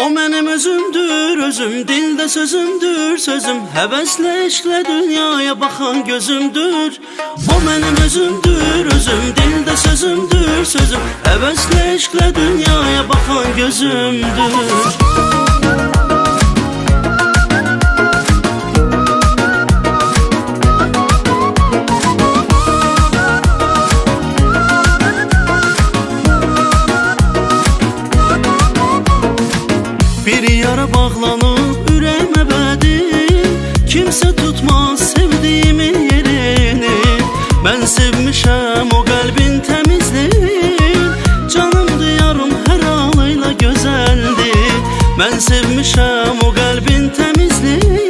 O benim özümdür özüm dilde sözümdür sözüm Hevesle eşle dünyaya bakan gözümdür. O benim özümdür özüm dilde sözümdür sözüm Hevesle eşle dünyaya bakan gözümdür. Ben sevmişim o kalbin temizliği.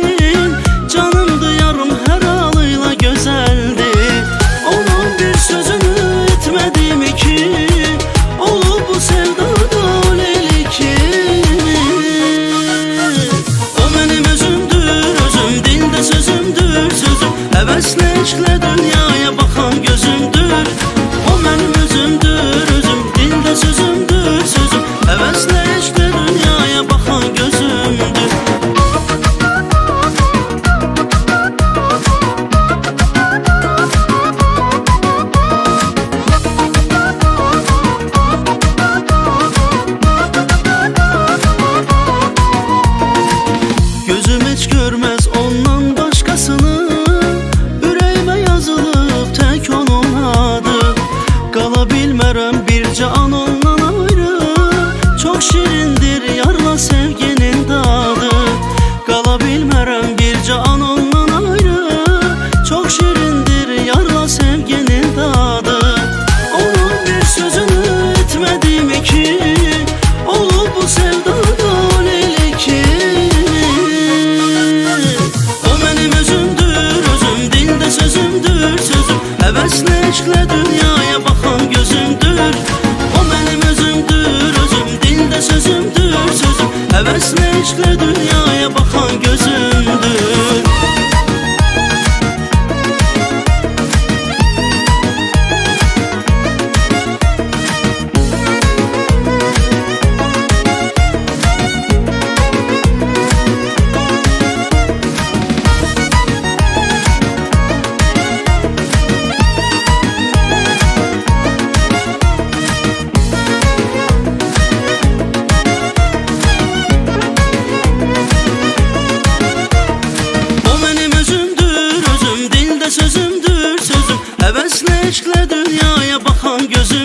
Həvəslə eşqlə dünyaya baxan gözümdür. O mənim özümdür, özüm dildə sözümdür, sözüm. Həvəslə eşqlə dünyaya Aşkla dünyaya bakan gözü